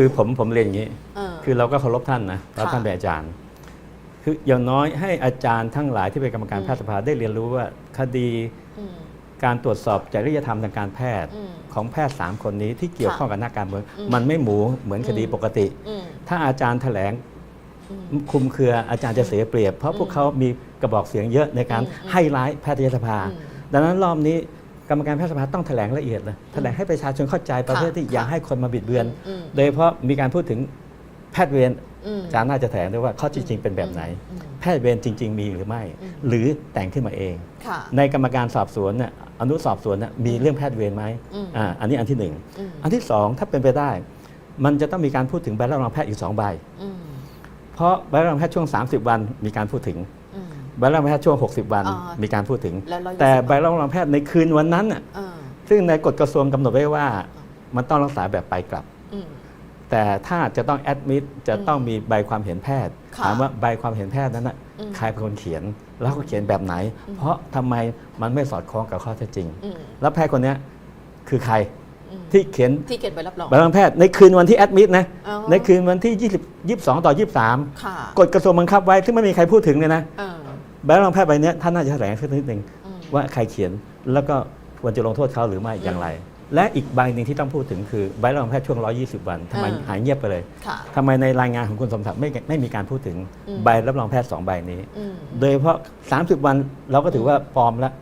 คือผมผมเรียนอย่างนี้ เออ คือเราก็เคารพท่านนะเราค่ะท่านเป็นอาจารย์ คืออย่างน้อยให้อาจารย์ทั้งหลายที่เป็นกรรมการอืม แพทยสภาได้เรียนรู้ว่าคดีอืม การตรวจสอบจริยธรรมทางการแพทย์ อืมของแพทย์สามคนนี้ที่เกี่ยวค่ะข้องกับนักการเมืองอืมมันไม่หมูเหมือนคดีอืม ปกติ อืมถ้าอาจารย์แถลงอืม คลุมเครืออาจารย์จะเสียเปรียบ เพราะพวกเขามีกระบอกเสียงเยอะในการอืมอืมให้ร้ายแพทยสภา อืม ดังนั้นรอบนี้ กรรมการแพทยสภาต้องแถลงละเอียดเลยแถลงให้ประชาชนเข้าใจประเภทที่ค่ะอย่าให้คนมาบิดเบือน อืม โดยเฉพาะมีการพูดถึงแพทย์เวรอืม อาจารย์น่าจะแถลงด้วยว่าข้อที่จริงเป็นแบบไหน อืม แพทย์เวรจริง ๆ มีหรือไม่อืมหรือแต่งขึ้นมาเอง ค่ะ ในกรรมการสอบสวนเนี่ยอนุสอบสวนเนี่ยมีเรื่องแพทย์เวรไหมอืม อ่าอันนี้อันที่หนึ่งอืมอันที่สองถ้าเป็นไปได้ มันจะต้องมีการพูดถึงใบรับรองแพทย์อีกสองใบ อืม เพราะใบรับรองแพทย์ช่วง 30 วันมีการพูดถึงอืม ใบรับรองแพทย์ช่วง 60 วันอ่ามีมีการพูดถึง แล้ว120 แต่ใบรับรองแพทย์ในคืนวันนั้นน่ะเออซึ่งในกฎกระทรวงกำหนดไว้ว่า มันต้องรักษาแบบไปกลับ อืม แต่ถ้าจะต้องแอดมิดจะต้องมีใบความเห็นแพทย์ ค่ะถามว่าใบความเห็นแพทย์นั้นน่ะอืม ใครเป็นคนเขียน แล้วเขาเขียนแบบไหน เพราะทำไมมันไม่สอดคล้องกับข้อเท็จจริง อืมแล้วแพทย์คนเนี้ยคือใครอืมที่เขียน ที่เขียนใบรับรอง ใบรับรองแพทย์ในคืนวันที่แอดมิดนะ อ๋อ ในคืนวันที่20 22 ต่อ23ค่ะกฎกระทรวงบังคับไว้ ซึ่งไม่มีใครพูดถึงเลยนะ เออ ใบรับรองแพทย์ใบเนี้ยท่านน่าจะแถลงสักนิดหนึ่งอืมว่าใครเขียนแล้วก็ควรจะลงโทษเขาหรือไม่อย่างไร และอีกใบหนึ่งที่ต้องพูดถึงคือใบรับรองแพทย์ช่วง 120 วันทำไมอ่าหายเงียบไปเลยค่ะทำไมในรายงานของคุณสมศักดิ์ไม่ไม่มีการพูดถึงอืมใบรับรองแพทย์สองใบนี้อืมโดยเฉพาะ 30 วันเราก็ถือว่าปลอมแล้ว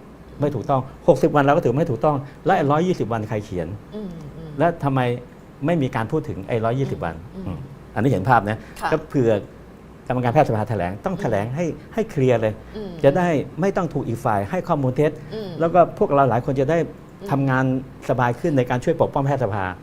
ไม่ถูกต้อง 60 วันเราก็ถือไม่ถูกต้อง และไอ้120 วันใครเขียนอืมอืมและทำไมไม่มีการพูดถึงไอ้120 วันอืมอืมอันนี้เห็นภาพนะค่ะก็เผื่อ กรรมการแพทยสภาแถลงต้องแถลงให้ให้เคลียร์เลย อืม จะได้ไม่ต้องถูกอีกฝ่ายให้ข้อมูลเท็จ อืม แล้วก็พวกเราหลายคนจะได้ทำงานสบายขึ้นในการช่วยปกป้องแพทยสภา